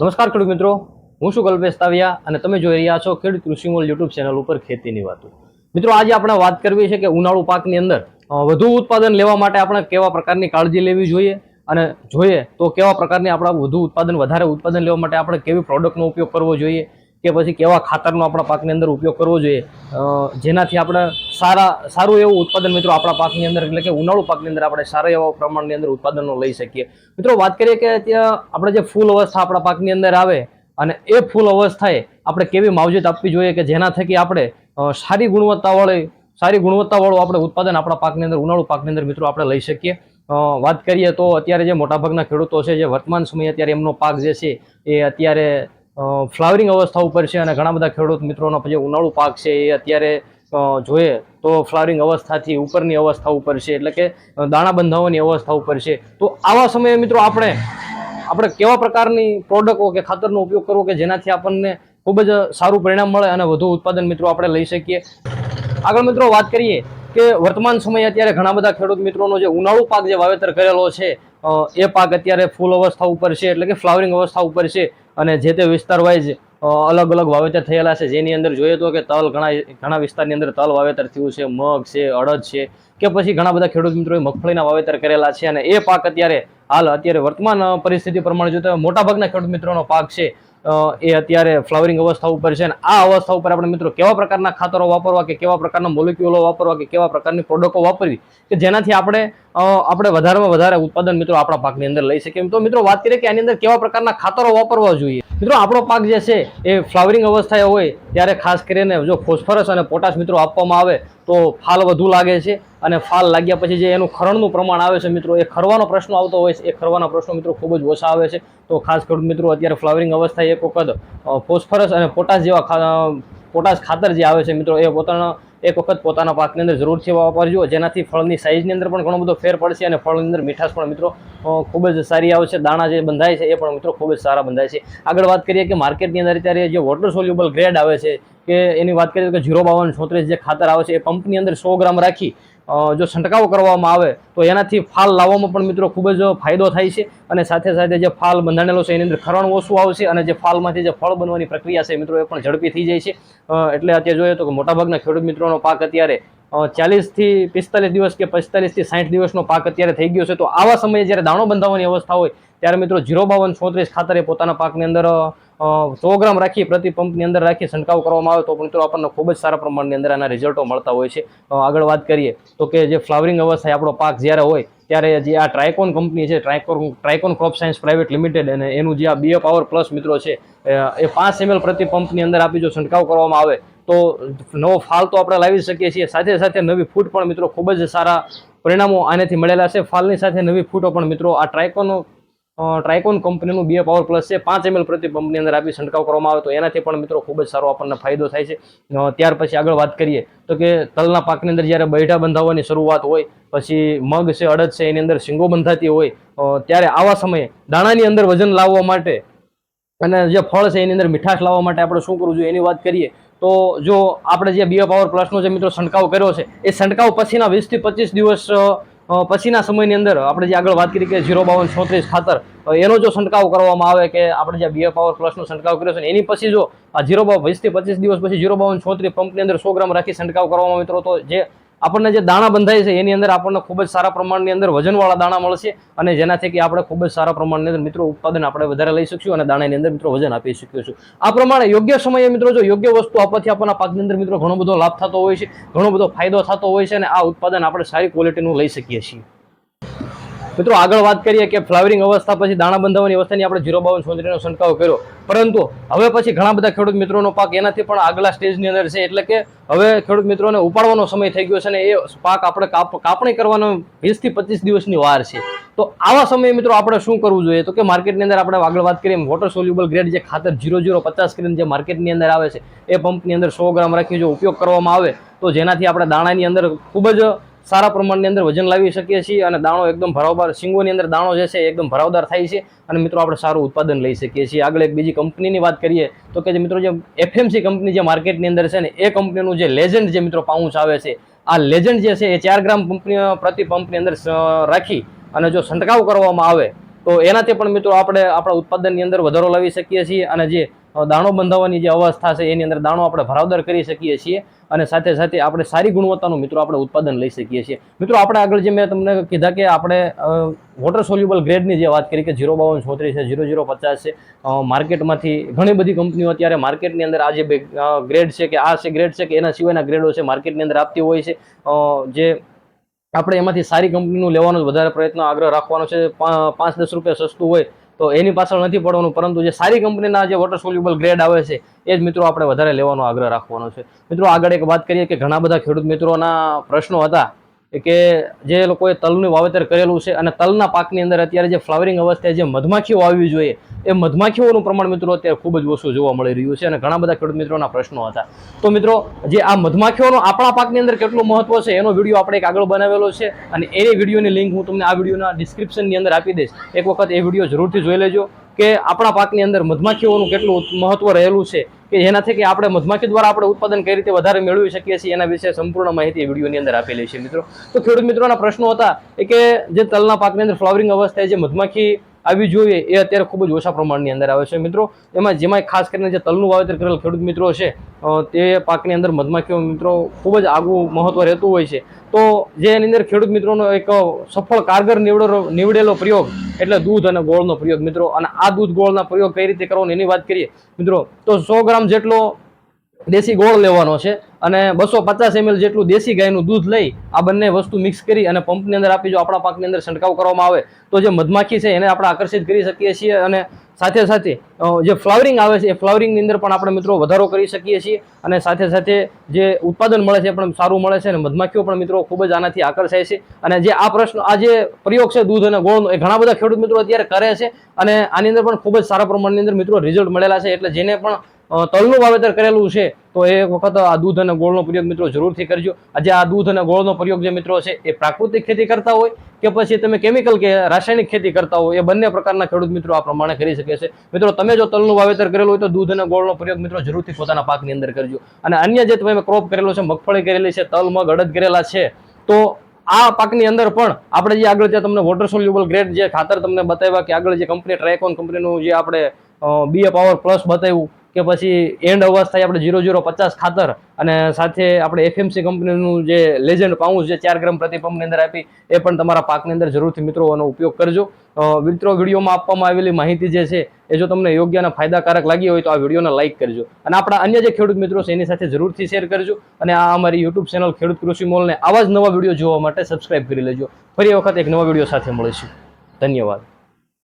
નમસ્કાર ખેડૂત મિત્રો. હું શું કલ્પેશ તાવિયા અને તમે જોઈ રહ્યા છો ખેડૂત કૃષિમોલ યુટ્યુબ ચેનલ ઉપર ખેતીની વાતો. મિત્રો, આજે આપણે વાત કરવી છે કે ઉનાળુ પાકની અંદર વધુ ઉત્પાદન લેવા માટે આપણે કેવા પ્રકારની કાળજી લેવી જોઈએ અને જોઈએ તો કેવા પ્રકારની આપણા વધુ ઉત્પાદન, વધારે ઉત્પાદન લેવા માટે આપણે કેવી પ્રોડક્ટનો ઉપયોગ કરવો જોઈએ કે પછી કેવા ખાતરનો આપણા પાકની અંદર ઉપયોગ કરવો જોઈએ. જેનાથી આપણે સારા, સારું એવું ઉત્પાદન મિત્રો આપણા પાકની અંદર, એટલે કે ઉનાળુ પાકની અંદર આપણે સારા એવા પ્રમાણની અંદર ઉત્પાદનો લઈ શકીએ. મિત્રો વાત કરીએ કે ત્યાં આપણે જે ફૂલ અવસ્થા આપણા પાકની અંદર આવે અને એ ફૂલ અવસ્થાએ આપણે કેવી માવજત આપવી જોઈએ કે જેના થકી આપણે સારી ગુણવત્તાવાળી સારી ગુણવત્તાવાળું આપણે ઉત્પાદન આપણા પાકની અંદર, ઉનાળુ પાકની અંદર મિત્રો આપણે લઈ શકીએ. વાત કરીએ તો અત્યારે જે મોટાભાગના ખેડૂતો છે, જે વર્તમાન સમયે અત્યારે એમનો પાક જે છે, એ અત્યારે ફ્લાવરિંગ અવસ્થા ઉપર છે અને ઘણા બધા ખેડૂત મિત્રોનો જે ઉનાળુ પાક છે એ અત્યારે જોઈએ તો ફ્લાવરિંગ અવસ્થાથી ઉપરની અવસ્થા ઉપર છે, એટલે કે દાણા બંધાવવાની અવસ્થા ઉપર છે. તો આવા સમયે મિત્રો આપણે આપણે કેવા પ્રકારની પ્રોડક્ટો કે ખાતરનો ઉપયોગ કરવો કે જેનાથી આપણને ખૂબ જ સારું પરિણામ મળે અને વધુ ઉત્પાદન મિત્રો આપણે લઈ શકીએ? આગળ મિત્રો વાત કરીએ કે વર્તમાન સમયે અત્યારે ઘણા બધા ખેડૂત મિત્રોનો જે ઉનાળુ પાક જે વાવેતર કરેલો છે એ પાક અત્યારે ફૂલ અવસ્થા ઉપર છે, એટલે કે ફ્લાવરિંગ અવસ્થા ઉપર છે અને જે તે વિસ્તાર વાઇઝ અલગ અલગ વાવેતર થયેલા છે. જેની અંદર જોઈએ તો કે તલ ઘણા ઘણા વિસ્તારની અંદર તલ વાવેતર થયું છે, મગ છે, અડદ છે કે પછી ઘણા બધા ખેડૂત મિત્રોએ મગફળીના વાવેતર કરેલા છે અને એ પાક અત્યારે હાલ અત્યારે વર્તમાન પરિસ્થિતિ પ્રમાણે જોતા મોટાભાગના ખેડૂત મિત્રોનો પાક છે એ અત્યારે ફ્લાવરિંગ અવસ્થા ઉપર છે અને આ અવસ્થા ઉપર આપણે મિત્રો કેવા પ્રકારના ખાતરો વાપરવા કે કેવા પ્રકારના મોલિક્યુલો વાપરવા કે કેવા પ્રકારની પ્રોડક્ટો વાપરવી કે જેનાથી આપણે આપણે વધારેમાં વધારે ઉત્પાદન મિત્રો આપણા પાકની અંદર લઈ શકીએ. તો મિત્રો વાત કરીએ કે આની અંદર કેવા પ્રકારના ખાતરો વાપરવા જોઈએ. મિત્રો આપણો પાક જે છે, એ ફ્લાવરિંગ અવસ્થાએ હોય ત્યારે ખાસ કરીને જો ફોસ્ફરસ અને પોટાશ મિત્રો આપવામાં આવે, તો ફાલ વધુ લાગે છે અને ફાલ લાગ્યા પછી જે એનું ખરણનું પ્રમાણ આવે છે મિત્રો, એ ખરવાનો પ્રશ્ન આવતો હોય છે. એ ખરવાના પ્રશ્નો મિત્રો ખૂબ જ ઓછા આવે છે. તો ખાસ ખેડૂત મિત્રો, અત્યારે ફ્લાવરિંગ અવસ્થાએ એક વખત ફોસ્ફરસ અને પોટાશ જેવા પોટાશ ખાતર જે આવે છે મિત્રો, એ પોતાના એક વખત પોતાના પાકની અંદર જરૂરથી વાપરજો. જેનાથી ફળની સાઇઝની અંદર પણ ઘણો બધો ફેર પડશે અને ફળની અંદર મીઠાશ પણ મિત્રો ખૂબ જ સારી આવશે દાણા જે બંધાય છે એ પણ મિત્રો ખૂબ જ સારા બંધાય છે. આગળ વાત કરીએ કે માર્કેટની અંદર અત્યારે જે વોટર સોલ્યુબલ ગ્રેડ આવે છે કે એની વાત કરીએ તો ઝીરો બાવન છોત્રીસ જે ખાતર આવે છે, એ પંપની અંદર સો ગ્રામ રાખી જો છંટકાવ કરવામાં આવે, તો એનાથી ફાલ લાવવામાં પણ મિત્રો ખૂબ જ ફાયદો થાય છે અને સાથે સાથે જે ફાલ બંધાણેલો છે, એની અંદર ખરણ ઓછું આવશે અને જે ફાલમાંથી જે ફળ બનવાની પ્રક્રિયા છે મિત્રો એ પણ ઝડપી થઈ જાય છે. એટલે અત્યારે જોઈએ તો મોટાભાગના ખેડૂત મિત્રોનો પાક અત્યારે ચાલીસથી પિસ્તાલીસ દિવસ કે પિસ્તાલીસથી સાઠ દિવસનો પાક અત્યારે થઈ ગયો છે. તો આવા સમયે જ્યારે દાણો બંધાવવાની અવસ્થા હોય, ત્યારે મિત્રો જીરો બાવન ચોત્રીસ ખાતરે પોતાના પાકની અંદર સો ગ્રામ રાખી પ્રતિ પંપની અંદર રાખી છંટકાવ કરવામાં આવે તો મિત્રો આપણને ખૂબ જ સારા પ્રમાણની અંદર આના રિઝલ્ટો મળતા હોય છે. આગળ વાત કરીએ તો કે જે ફ્લાવરિંગ અવસ્થાએ આપણો પાક જ્યારે હોય, ત્યારે જે આ ટ્રાયકોન કંપની છે Tricon Tricon crop science private limited અને એનું જે આ બીએ પાવર પ્લસ મિત્રો છે, એ પાંચ એમએલ પ્રતિ પંપની અંદર આપી જો છંટકાવ કરવામાં આવે તો નવો ફાલ તો આપણે લાવી શકીએ છીએ. સાથે સાથે નવી ફૂટ પણ મિત્રો ખૂબ જ સારા પરિણામો આનેથી મળેલા છે. ફાલની સાથે નવી ફૂટો પણ મિત્રો આ ટ્રાયકોનો ટ્રાયકોન કંપનીનું બે પાવર પ્લસ છે. પાંચ એમએલ પ્રતિ પંપની અંદર આપી છંટકાવ કરવામાં આવે તો એનાથી પણ મિત્રો ખૂબ જ સારો આપણને ફાયદો થાય છે. ત્યાર પછી આગળ વાત કરીએ તો કે તલના પાકની અંદર જ્યારે બૈઠા બંધાવવાની શરૂઆત હોય, પછી મગ છે, અડદ છે, એની અંદર શીંગો બંધાતી હોય ત્યારે આવા સમયે દાણાની અંદર વજન લાવવા માટે અને જે ફળ છે એની અંદર મીઠાશ લાવવા માટે આપણે શું કરવું જોઈએ એની વાત કરીએ, તો જો આપણે જે બીઓ પાવર પ્લસનો જે મિત્રો છંટકાવ કર્યો છે, એ છંટકાવ પછીના વીસથી પચીસ દિવસ પછીના સમયની અંદર આપણે જે આગળ વાત કરી કે ઝીરો બાવન છોત્રીસ ખાતર એનો જો છંટકાવ કરવામાં આવે કે આપણે જે બીઓ પાવર પ્લસનો છંટકાવ કર્યો છે એની પછી જો આ ઝીરો બાવ વીસથી પચીસ દિવસ પછી ઝીરો બાવન છોત્રીસ પંપની અંદર સો ગ્રામ રાખી છંટકાવ કરવામાં મિત્રો, તો જે આપણને જે દાણા બંધાય છે, એની અંદર આપણને ખૂબ જ સારા પ્રમાણની અંદર વજનવાળા દાણા મળશે અને જેનાથી કે આપણે ખૂબ જ સારા પ્રમાણની અંદર મિત્રો ઉત્પાદન આપણે વધારે લઈ શકશું અને દાણાની અંદર મિત્રો વજન આપી શકીશું આ પ્રમાણે યોગ્ય સમયે મિત્રો જો યોગ્ય વસ્તુ આપવાથી આપણના પાકની અંદર મિત્રો ઘણો બધો લાભ થતો હોય છે, ઘણો બધો ફાયદો થતો હોય છે અને આ ઉત્પાદન આપણે સારી ક્વોલિટીનું લઈ શકીએ છીએ. મિત્રો, આગળ વાત કરીએ કે ફ્લાવરિંગ અવસ્થા પછી દાણા બંધાવવાની અવસ્થાની આપણે જીરો બાવન સોંદરીનો છંટકાવ કર્યો. પરંતુ હવે પછી ઘણા બધા ખેડૂત મિત્રોનો પાક એનાથી પણ આગલા સ્ટેજની અંદર છે. એટલે કે હવે ખેડૂત મિત્રોને ઉપાડવાનો સમય થઈ ગયો છે અને એ પાક આપણે કાપણી કરવાનો વીસથી પચીસ દિવસની વાર છે. તો આવા સમયે મિત્રો આપણે શું કરવું જોઈએ? તો કે માર્કેટની અંદર આપણે આગળ વાત કરીએ વોટર સોલ્યુબલ ગ્રેડ જે ખાતર જીરો જીરો પચાસ કરીને જે માર્કેટની અંદર આવે છે, એ પંપની અંદર સો ગ્રામ રાખી જો ઉપયોગ કરવામાં આવે, તો જેનાથી આપણે દાણાની અંદર ખૂબ જ સારા પ્રમાણની અંદર વજન લાવી શકીએ છીએ અને દાણો એકદમ ભરાવદાર સિંગોની અંદર દાણો જે છે એકદમ ભરાવદાર થાય છે. અને મિત્રો, આપણે સારું ઉત્પાદન લઈ શકીએ છીએ. આગળ એક બીજી કંપનીની વાત કરીએ, તો કે જે મિત્રો, જે એફએમસી કંપની જે માર્કેટની અંદર છે ને, એ કંપનીનું જે લેજન્ડ જે મિત્રો પાઉચ આવે છે, આ લેજન્ડ જે છે એ ચાર ગ્રામ કંપની પ્રતિ પંપની અંદર રાખી અને જો છંટકાવ કરવામાં આવે, તો એનાથી પણ મિત્રો, આપણે આપણા ઉત્પાદનની અંદર વધારો લાવી શકીએ છીએ. અને જે દાણો બંધાવવાની જે અવસ્થા છે એની અંદર દાણો આપણે ભરાવદાર કરી શકીએ છીએ અને સાથે સાથે આપણે સારી ગુણવત્તાનું મિત્રો આપણે ઉત્પાદન લઈ શકીએ છીએ. મિત્રો, આપણે આગળ જે મેં તમને કીધા કે આપણે વોટર સોલ્યુબલ ગ્રેડની જે વાત કરી કે જીરો બાવન છોત્રીસ છે, જીરો જીરો પચાસ છે માર્કેટમાંથી ઘણી બધી કંપનીઓ અત્યારે માર્કેટની અંદર આ જે ગ્રેડ છે કે આ છે ગ્રેડ છે કે એના સિવાયના ગ્રેડો છે, માર્કેટની અંદર આપતી હોય છે. જે આપણે એમાંથી સારી કંપનીનું લેવાનો વધારે પ્રયત્ન, આગ્રહ રાખવાનો છે. પાંચ દસ રૂપિયા સસ્તું હોય તો એની પાછળ નથી પડવાનું, પરંતુ જે સારી કંપનીના જે વોટર સોલ્યુબલ ગ્રેડ આવે છે, એ જ મિત્રો આપણે વધારે લેવાનો આગ્રહ રાખવાનો છે. મિત્રો આગળ એક વાત કરીએ કે ઘણા બધા ખેડૂત મિત્રોના પ્રશ્નો હતા. કે જે લોકોએ તલનું વાવેતર કરેલું છે અને તલના પાકની અંદર અત્યારે જે ફ્લાવરિંગ અવસ્થાએ જે મધમાખીઓ આવવી જોઈએ, એ મધમાખીઓનું પ્રમાણ મિત્રો અત્યારે ખૂબ જ ઓછું જોવા મળી રહ્યું છે અને ઘણા બધા ખેડૂત મિત્રોના પ્રશ્નો હતા. તો મિત્રો, જે આ મધમાખીઓનો આપણા પાકની અંદર કેટલું મહત્વ છે એનો વીડિયો આપણે એક આગળ બનાવેલો છે અને એ વિડીયોની લિંક હું તમને આ વિડીયોના ડિસ્ક્રિપ્શનની અંદર આપી દઈશ. એક વખત એ વીડિયો જરૂરથી જોઈ લેજો. કે આપણા પાકની અંદર મધમાખીઓનું કેટલું મહત્વ રહેલું છે કે જેનાથી કે આપણે મધમાખી દ્વારા આપણે ઉત્પાદન કઈ રીતે વધારે મેળવી શકીએ છીએ એના વિશે સંપૂર્ણ માહિતી વિડીયોની અંદર આપેલી છે મિત્રો. તો ખેડૂત મિત્રોના પ્રશ્નો હતા કે જે તલના પાકની અંદર ફ્લાવરિંગ અવસ્થાએ જે મધમાખી આવી જોઈએ એ અત્યારે ખૂબ જ ઓછા પ્રમાણની અંદર આવે છે. મિત્રો, એમાં જેમાં ખાસ કરીને જે તલનું વાવેતર કરેલ ખેડૂત મિત્રો છે તે પાકની અંદર મધમાખીઓ મિત્રો ખૂબ જ આગવું મહત્વ રહેતું હોય છે. તો જે એની અંદર ખેડૂત મિત્રોનો એક સફળ કારગર નીવડેલો નીવડેલો પ્રયોગ, એટલે દૂધ અને ગોળનો પ્રયોગ મિત્રો. અને આ દૂધ ગોળના પ્રયોગ કઈ રીતે કરવાનો એની વાત કરીએ. મિત્રો, તો સો ગ્રામ જેટલો દેશી ગોળ લેવાનો છે અને બસો પચાસ એમએલ જેટલું દેશી ગાયનું દૂધ લઈ આ બંને વસ્તુ મિક્સ કરી અને પંપની અંદર આપી જો આપણા પાકની અંદર છંટકાવ કરવામાં આવે, તો જે મધમાખી છે એને આપણે આકર્ષિત કરી શકીએ છીએ અને સાથે સાથે જે ફ્લાવરિંગ આવે છે એ ફ્લાવરિંગની અંદર પણ આપણે મિત્રો વધારો કરી શકીએ છીએ અને સાથે સાથે જે ઉત્પાદન મળે છે એ પણ સારું મળે છે અને મધમાખીઓ પણ મિત્રો ખૂબ જ આનાથી આકર્ષાય છે. અને જે આ પ્રશ્ન, આ જે પ્રયોગ છે દૂધ અને ગોળનો, એ ઘણા બધા ખેડૂત મિત્રો અત્યારે કરે છે અને આની અંદર પણ ખૂબ જ સારા પ્રમાણની અંદર મિત્રો રિઝલ્ટ મળેલા છે, એટલે જેને પણ તલનું વાવેતર કરેલું છે, તો એ વખત આ દૂધ અને ગોળનો પ્રયોગ મિત્રો જરૂરથી કરજો. આજે આ દૂધ અને ગોળનો પ્રયોગ જે મિત્રો છે, એ પ્રાકૃતિક ખેતી કરતા હોય કે પછી તમે કેમિકલ કે રાસાયણિક ખેતી કરતા હોય, એ બંને પ્રકારના ખેડૂત મિત્રો આ પ્રમાણે કરી શકે છે. મિત્રો, તમે જો તલનું વાવેતર કરેલું હોય તો દૂધ અને ગોળનો પ્રયોગ મિત્રો જરૂરથી પોતાના પાકની અંદર કરજો. અને અન્ય જે તમે ક્રોપ કરેલો છે, મગફળી કરેલી છે, તલ, મગ, અડદ કરેલા છે, તો આ પાકની અંદર પણ આપણે જે આગળ જે તમને વોટર સોલ્યુબલ ગ્રેડ જે ખાતર તમને બતાવ્યા કે આગળ જે કંપની ટ્રાયકોન કંપનીનું જે આપણે બીએ પાવર પ્લસ બતાવ્યું કે પછી એન્ડ અવસ્થાએ આપણે જીરો જીરો પચાસ ખાતર અને સાથે આપણે એફએમસી કંપનીનું જે લેજન્ડ પાઉસ જે ચાર ગ્રામ પ્રતિ પંપની અંદર આપી, એ પણ તમારા પાકની અંદર જરૂરથી મિત્રો એનો ઉપયોગ કરજો. મિત્રો, વિડીયોમાં આપવામાં આવેલી માહિતી જે છે, એ જો તમને યોગ્ય અને ફાયદાકારક લાગી હોય તો આ વિડીયોને લાઇક કરજો. અને આપણા અન્ય જે ખેડૂત મિત્રો છે, એની સાથે જરૂરથી શેર કરજો. અને આ અમારી યુટ્યુબ ચેનલ ખેડૂત કૃષિ મોલને આવા જ નવા વીડિયો જોવા માટે સબસ્ક્રાઇબ કરી લેજો. ફરી વખત એક નવા વીડિયો સાથે મળીશું. ધન્યવાદ.